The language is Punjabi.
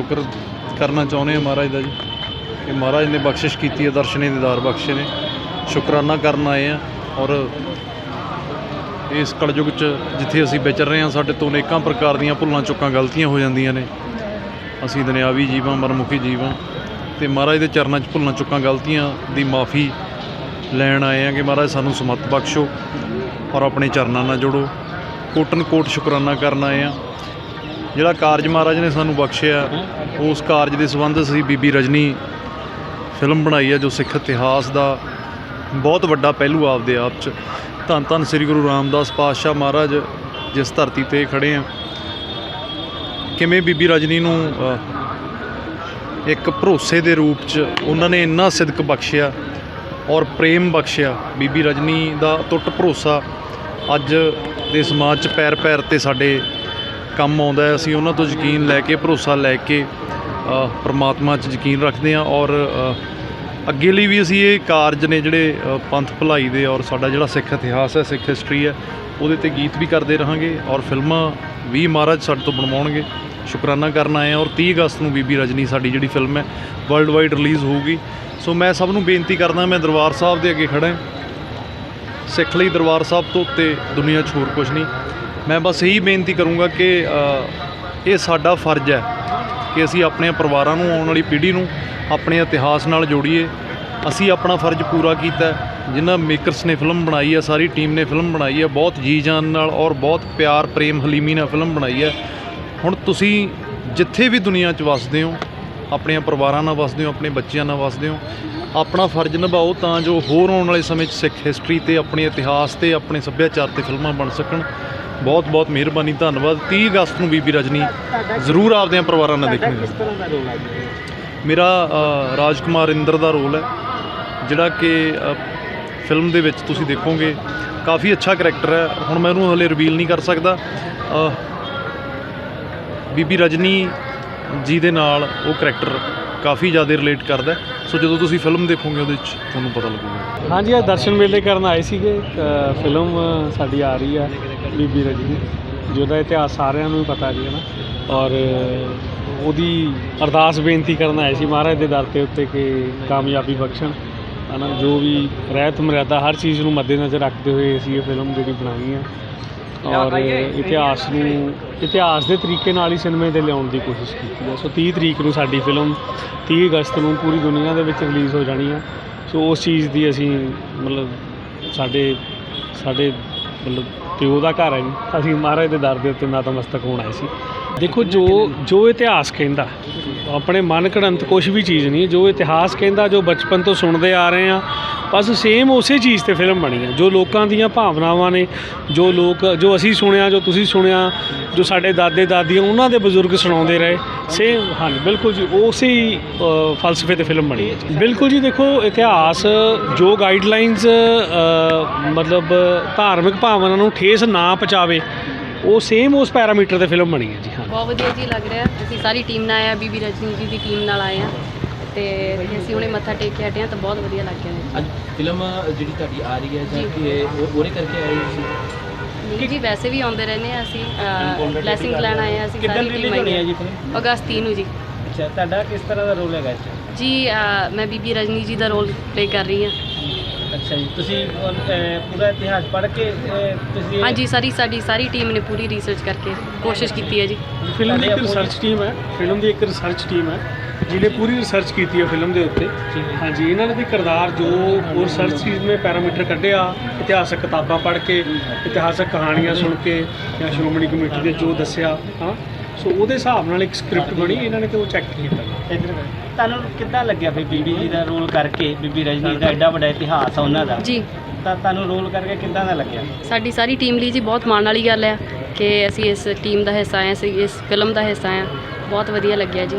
ਸ਼ੁਕਰ ਕਰਨਾ ਚਾਹੁੰਦੇ ਹਾਂ ਮਹਾਰਾਜ ਦਾ ਜੀ। ਕਿ ਮਹਾਰਾਜ ਨੇ ਬਖਸ਼ਿਸ਼ ਕੀਤੀ ਹੈ, ਦਰਸ਼ਨੇ ਦੀਦਾਰ ਬਖਸ਼ੇ ਨੇ। ਸ਼ੁਕਰਾਨਾ ਕਰਨ ਆਏ ਆ ਔਰ ਇਸ ਕਲਯੁਗ 'ਚ ਜਿੱਥੇ ਅਸੀਂ ਵਿਚਰ ਰਹੇ ਹਾਂ, ਸਾਡੇ ਤੋਂ ਅਨੇਕਾਂ ਪ੍ਰਕਾਰ ਦੀਆਂ ਭੁੱਲਾਂ ਚੁੱਕਾਂ ਗਲਤੀਆਂ ਹੋ ਜਾਂਦੀਆਂ ਨੇ। ਅਸੀਂ ਦੁਨਿਆਵੀ ਜੀਵਾਂ, ਮਰਮੁਖੀ ਜੀਵਾਂ ਤੇ ਮਹਾਰਾਜ ਦੇ ਚਰਨਾਂ 'ਚ ਭੁੱਲਾਂ ਚੁੱਕਾਂ ਗਲਤੀਆਂ ਦੀ ਮਾਫੀ ਲੈਣ ਆਏ ਆ ਕਿ ਮਹਾਰਾਜ ਸਾਨੂੰ ਸਮਤ ਬਖਸ਼ੋ ਔਰ ਆਪਣੇ ਚਰਨਾਂ ਨਾਲ ਜੋੜੋ। ਕੋਟਨ ਕੋਟ ਸ਼ੁਕਰਾਨਾ ਕਰਨ ਆਏ ਆ ਜਿਹੜਾ ਕਾਰਜ ਮਹਾਰਾਜ ਨੇ ਸਾਨੂੰ ਬਖਸ਼ਿਆ, ਉਸ ਕਾਰਜ ਦੇ ਸੰਬੰਧ ਅਸੀਂ ਬੀਬੀ ਰਜਨੀ ਫਿਲਮ ਬਣਾਈ ਹੈ ਜੋ ਸਿੱਖ ਇਤਿਹਾਸ ਦਾ ਬਹੁਤ ਵੱਡਾ ਪਹਿਲੂ ਆਪਦੇ ਆਪ 'ਚ। ਧੰਨ ਧੰਨ ਸ੍ਰੀ ਗੁਰੂ ਰਾਮਦਾਸ ਪਾਤਸ਼ਾਹ ਮਹਾਰਾਜ ਜਿਸ ਧਰਤੀ ਤੇ ਖੜੇ ਆ। ਕਿਵੇਂ ਬੀਬੀ ਰਜਨੀ ਨੂੰ ਇੱਕ ਭਰੋਸੇ ਦੇ ਰੂਪ 'ਚ ਉਹਨਾਂ ਨੇ ਇੰਨਾ ਸਿਦਕ ਬਖਸ਼ਿਆ ਔਰ ਪ੍ਰੇਮ ਬਖਸ਼ਿਆ, ਬੀਬੀ ਰਜਨੀ ਦਾ ਟੁੱਟ ਭਰੋਸਾ ਅੱਜ ਦੇ ਸਮਾਜ 'ਚ ਪੈਰ ਪੈਰ ਤੇ ਸਾਡੇ ਕੰਮ ਆਉਂਦਾ ਅਸੀਂ ਉਹਨਾਂ ਤੋਂ ਯਕੀਨ ਲੈ ਕੇ ਭਰੋਸਾ ਲੈ ਕੇ ਅ, ਪ੍ਰਮਾਤਮਾ 'ਚ ਯਕੀਨ ਰੱਖਦੇ ਹਾਂ ਔਰ ਅੱਗੇ ਲਈ ਵੀ ਅਸੀਂ ਇਹ ਕਾਰਜ ਨੇ ਜਿਹੜੇ ਪੰਥ ਭਲਾਈ ਦੇ ਔਰ ਸਾਡਾ ਜਿਹੜਾ ਸਿੱਖ ਇਤਿਹਾਸ ਹੈ ਸਿੱਖ ਹਿਸਟਰੀ ਹੈ ਉਹਦੇ ਤੇ ਗੀਤ ਵੀ ਕਰਦੇ ਰਹਾਂਗੇ ਔਰ ਫਿਲਮਾਂ ਵੀ ਮਹਾਰਾਜ ਸਾਡੇ ਤੋਂ ਬਣਵਾਉਣਗੇ। ਸ਼ੁਕਰਾਨਾ ਕਰਨ ਆਏ ਹਾਂ ਔਰ 30 ਅਗਸਤ ਨੂੰ ਬੀਬੀ ਰਜਨੀ ਸਾਡੀ ਜਿਹੜੀ ਫਿਲਮ ਹੈ ਵਰਲਡ ਵਾਈਡ ਰਿਲੀਜ਼ ਹੋਊਗੀ। ਸੋ ਮੈਂ ਸਭ ਨੂੰ ਬੇਨਤੀ ਕਰਦਾ ਮੈਂ ਦਰਬਾਰ ਸਾਹਿਬ ਦੇ ਅੱਗੇ ਖੜਾ ਹਾਂ। ਸਿੱਖ ਲਈ ਦਰਬਾਰ ਸਾਹਿਬ ਤੋਂ ਉੱਤੇ ਦੁਨੀਆ 'ਚ ਹੋਰ ਕੁਝ ਨਹੀਂ। ਮੈਂ ਬਸ ਇਹੀ ਬੇਨਤੀ ਕਰੂੰਗਾ ਕਿ ਇਹ ਸਾਡਾ ਫਰਜ਼ ਹੈ ਕਿ ਅਸੀਂ ਆਪਣੇ ਪਰਿਵਾਰਾਂ ਨੂੰ, ਆਉਣ ਵਾਲੀ ਪੀੜ੍ਹੀ ਨੂੰ ਆਪਣੇ ਇਤਿਹਾਸ ਨਾਲ ਜੋੜੀਏ ਅਸੀਂ ਆਪਣਾ ਫਰਜ਼ ਪੂਰਾ ਕੀਤਾ ਹੈ। ਜਿਨ੍ਹਾਂ ਮੇਕਰਸ ਨੇ ਫਿਲਮ ਬਣਾਈ ਹੈ, ਸਾਰੀ ਟੀਮ ਨੇ ਫਿਲਮ ਬਣਾਈ ਹੈ, ਬਹੁਤ ਜੀ ਜਾਨ ਨਾਲ ਔਰ ਬਹੁਤ ਪਿਆਰ, ਪ੍ਰੇਮ, ਹਲੀਮੀ ਨਾਲ ਫਿਲਮ ਬਣਾਈ ਹੈ ਹੁਣ ਤੁਸੀਂ ਜਿੱਥੇ ਵੀ ਦੁਨੀਆ 'ਚ ਵੱਸਦੇ ਹੋ, ਆਪਣੀਆਂ ਪਰਿਵਾਰਾਂ ਨਾਲ ਵੱਸਦੇ ਹੋ, ਆਪਣੇ ਬੱਚਿਆਂ ਨਾਲ ਵੱਸਦੇ ਹੋ ਆਪਣਾ ਫਰਜ਼ ਨਿਭਾਓ ਤਾਂ ਜੋ ਹੋਰ ਆਉਣ ਵਾਲੇ ਸਮੇਂ 'ਚ ਸਿੱਖ ਹਿਸਟਰੀ ਤੇ ਆਪਣੇ ਇਤਿਹਾਸ ਤੇ ਆਪਣੇ ਸੱਭਿਆਚਾਰ ਤੇ ਫਿਲਮਾਂ ਬਣ ਸਕਣ। ਬਹੁਤ ਬਹੁਤ ਮਿਹਰਬਾਨੀ ਧੰਨਵਾਦ। 30 ਅਗਸਤ ਨੂੰ ਬੀਬੀ ਰਜਨੀ ਜ਼ਰੂਰ ਆਪਦਿਆਂ ਪਰਿਵਾਰਾਂ ਨਾਲ ਦੇਖਣੀ ਮੇਰਾ ਰਾਜਕੁਮਾਰ ਇੰਦਰ ਦਾ ਰੋਲ ਹੈ ਜਿਹੜਾ ਕਿ ਫਿਲਮ ਦੇ ਵਿੱਚ ਤੁਸੀਂ ਦੇਖੋਗੇ। ਕਾਫੀ ਅੱਛਾ ਕਰੈਕਟਰ ਹੈ। ਹੁਣ ਮੈਂ ਉਹਨੂੰ ਹਲੇ ਰਿਵੀਲ ਨਹੀਂ ਕਰ ਸਕਦਾ। ਬੀਬੀ ਰਜਨੀ ਜਿਹਦੇ ਨਾਲ ਉਹ ਕਰੈਕਟਰ ਕਾਫੀ ਜ਼ਿਆਦਾ ਰਿਲੇਟ ਕਰਦਾ ਸੋ ਜਦੋਂ ਤੁਸੀਂ ਫਿਲਮ ਦੇਖੋਗੇ ਉਹਦੇ ਵਿੱਚ, ਤੁਹਾਨੂੰ ਪਤਾ ਲੱਗੂਗਾ। ਹਾਂਜੀ ਅੱਜ ਦਰਸ਼ਨ ਮੇਲੇ ਕਰਨ ਆਏ ਸੀਗੇ। ਫਿਲਮ ਸਾਡੀ ਆ ਰਹੀ ਆ ਬੀਬੀ ਰਜਨੀ ਜਿਹਦਾ ਇਤਿਹਾਸ ਸਾਰਿਆਂ ਨੂੰ ਹੀ ਪਤਾ ਜੀ, ਹੈ ਨਾ? ਔਰ ਉਹਦੀ ਅਰਦਾਸ ਬੇਨਤੀ ਕਰਨ ਆਏ ਸੀ ਮਹਾਰਾਜ ਦੇ ਦਰ ਤੇ ਉੱਤੇ ਕਿ ਕਾਮਯਾਬੀ ਬਖਸ਼ਣ ਹਨਾ ਜੋ ਵੀ ਰਹਿਤ ਮਰਿਆਦਾ ਹਰ ਚੀਜ਼ ਨੂੰ ਮੱਦੇਨਜ਼ਰ ਰੱਖਦੇ ਹੋਏ ਅਸੀਂ ਇਹ ਫਿਲਮ ਜਿਹੜੀ ਬਣਾਈ ਹੈ ਔਰ ਇਤਿਹਾਸ ਨੂੰ ਇਤਿਹਾਸ ਦੇ ਤਰੀਕੇ ਨਾਲ ਹੀ ਸਿਨੇਮੇ ਤੇ ਲਿਆਉਣ ਦੀ ਕੋਸ਼ਿਸ਼ ਕੀਤੀ ਹੈ। ਸੋ 30 ਤਰੀਕ ਨੂੰ ਸਾਡੀ ਫਿਲਮ 30 ਅਗਸਤ ਨੂੰ ਪੂਰੀ ਦੁਨੀਆ ਦੇ ਵਿੱਚ ਰਿਲੀਜ਼ ਹੋ ਜਾਣੀ ਆ ਸੋ ਉਸ ਚੀਜ਼ ਦੀ ਅਸੀਂ ਮਤਲਬ ਸਾਡੇ ਸਾਡੇ ਮਤਲਬ ਪਿਓ ਦਾ ਘਰ ਹੈ ਅਸੀਂ ਮਹਾਰਾਜ ਦੇ ਦਰ ਦੇ ਉੱਤੇ ਨਤਮਸਤਕ ਹੋਣ ਆਏ ਸੀ। ਦੇਖੋ ਜੋ ਜੋ ਇਤਿਹਾਸ ਕਹਿੰਦਾ, ਆਪਣੇ ਮਨ ਘੜੰਤ ਕੁਝ ਵੀ ਚੀਜ਼ ਨਹੀਂ, ਜੋ ਇਤਿਹਾਸ ਕਹਿੰਦਾ, ਜੋ ਬਚਪਨ ਤੋਂ ਸੁਣਦੇ ਆ ਰਹੇ ਆ ਬਸ ਸੇਮ ਉਸੇ ਚੀਜ਼ ਤੇ ਫਿਲਮ ਬਣੀ ਹੈ, ਜੋ ਲੋਕਾਂ ਦੀਆਂ ਭਾਵਨਾਵਾਂ ਨੇ, ਜੋ ਲੋਕ, ਜੋ ਅਸੀਂ ਸੁਣਿਆ, ਜੋ ਤੁਸੀਂ ਸੁਣਿਆ, ਜੋ ਸਾਡੇ ਦਾਦੇ ਦਾਦੀਆਂ ਉਹਨਾਂ ਦੇ ਬਜ਼ੁਰਗ ਸੁਣਾਉਂਦੇ ਰਹੇ ਸੇਮ ਹਾਂਜੀ, ਬਿਲਕੁਲ ਜੀ, ਉਸੇ ਫਲਸਫੇ ਤੇ ਫਿਲਮ ਬਣੀ ਹੈ ਬਿਲਕੁਲ ਜੀ, ਦੇਖੋ, ਇਤਿਹਾਸ, ਜੋ ਗਾਈਡਲਾਈਨਸ ਮਤਲਬ ਧਾਰਮਿਕ ਭਾਵਨਾ ਨੂੰ ਠੇਸ ਨਾ ਪਹੁੰਚਾਵੇ ਉਹ ਸੇਮ ਉਸ ਪੈਰਾਮੀਟਰ ਤੇ ਫਿਲਮ ਬਣੀ ਹੈ ਜੀ ਹਾਂ। ਬਹੁਤ ਵਧੀਆ ਜੀ ਲੱਗ ਰਿਹਾ। ਅਸੀਂ ਸਾਰੀ ਟੀਮ ਨਾਲ ਆਏ ਆ ਬੀਬੀ ਰਜਨੀ ਜੀ ਦੀ ਟੀਮ ਨਾਲ ਆਏ ਆ ਤੇ ਅਸੀਂ ਹੁਣੇ ਮੱਥਾ ਟੇਕ ਕੇ ਹਟੇ ਆ ਤਾਂ ਬਹੁਤ ਵਧੀਆ ਲੱਗ ਨੇ ਅੱਜ ਫਿਲਮ ਜਿਹੜੀ ਤੁਹਾਡੀ ਆ ਰਹੀ ਹੈ ਜਾਂ ਜੀ। ਕਿ ਇਹ ਉਹ- ਉਹਦੇ ਕਰਕੇ ਆਏ ਸੀ ਨਹੀਂ ਜੀ ਵੈਸੇ ਵੀ ਆਉਂਦੇ ਰਹਿੰਦੇ ਆ ਅਸੀਂ। ਬਲੇਸਿੰਗ ਲੈਣ ਆਏ ਆ ਅਸੀਂ ਕਿੱਦਾਂ ਸਾਰੀ ਟੀਮ ਹੋਣੀ ਹੈ ਆਈ ਜੀ ਅਗਸਤ 3 ਨੂੰ ਜੀ। ਅੱਛਾ ਤੁਹਾਡਾ ਕਿਸ ਤਰ੍ਹਾਂ ਦਾ ਰੋਲ ਹੈਗਾ ਜੀ ਅਹ, ਮੈਂ ਬੀਬੀ ਰਜਨੀ ਜੀ ਦਾ ਰੋਲ ਪਲੇ ਕਰ ਰਹੀ ਹਾਂ। ਅੱਛਾ ਜੀ ਤੁਸੀਂ ਅਹ, ਪੂਰਾ ਇਤਿਹਾਸ ਪੜ੍ਹ ਕੇ ਅਹ, ਤੁਸੀਂ ਹਾਂਜੀ ਸਾਰੀ ਸਾਡੀ ਸਾਰੀ ਟੀਮ ਨੇ ਪੂਰੀ ਰਿਸਰਚ ਕਰਕੇ ਕੋਸ਼ਿਸ਼ ਕੀਤੀ ਹੈ ਜੀ। ਫਿਲਮ ਦੀ ਇੱਕ ਰਿਸਰਚ ਟੀਮ ਹੈ ਫਿਲਮ ਦੀ ਇੱਕ ਰਿਸਰਚ ਟੀਮ ਹੈ ਜਿਹਨੇ ਪੂਰੀ ਰਿਸਰਚ ਕੀਤੀ ਹੈ ਫਿਲਮ ਦੇ ਉੱਤੇ। ਠੀਕ ਹੈ। ਹਾਂਜੀ ਇਹਨਾਂ ਨੇ ਵੀ ਕਿਰਦਾਰ ਜੋ ਉਹ ਰਿਸਰਚ ਚੀਜ਼ ਨੇ ਪੈਰਾਮੀਟਰ ਕੱਢਿਆ ਇਤਿਹਾਸਕ ਕਿਤਾਬਾਂ ਪੜ੍ਹ ਕੇ ਇਤਿਹਾਸਕ ਕਹਾਣੀਆਂ ਸੁਣ ਕੇ ਜਾਂ ਸ਼੍ਰੋਮਣੀ ਕਮੇਟੀ ਦੇ ਜੋ ਦੱਸਿਆ ਹਾਂ। ਸੋ ਉਹਦੇ ਹਿਸਾਬ ਨਾਲ ਇੱਕ ਸਕ੍ਰਿਪਟ ਬਣੀ ਇਹਨਾਂ ਨੇ ਤੇ ਉਹ ਚੈੱਕ ਕੀਤਾ। ਇੱਧਰ ਤੁਹਾਨੂੰ ਕਿੱਦਾਂ ਲੱਗਿਆ ਫਿਰ ਬੀਬੀ ਜੀ ਦਾ ਰੋਲ ਕਰਕੇ ਬੀਬੀ ਰਜਨੀ ਦਾ ਐਡਾ ਵੱਡਾ ਇਤਿਹਾਸ ਆ ਉਹਨਾਂ ਦਾ? ਜੀ। ਤਾਂ ਤੁਹਾਨੂੰ ਰੋਲ ਕਰਕੇ ਕਿੱਦਾਂ ਦਾ ਲੱਗਿਆ? ਸਾਡੀ ਸਾਰੀ ਟੀਮ ਲਈ ਜੀ ਬਹੁਤ ਮਾਣ ਵਾਲੀ ਗੱਲ ਹੈ ਕਿ ਅਸੀਂ ਇਸ ਟੀਮ ਦਾ ਹਿੱਸਾ ਆਏ ਅਸੀਂ ਇਸ ਫਿਲਮ ਦਾ ਹਿੱਸਾ ਆਏ। ਬਹੁਤ ਵਧੀਆ ਲੱਗਿਆ ਜੀ।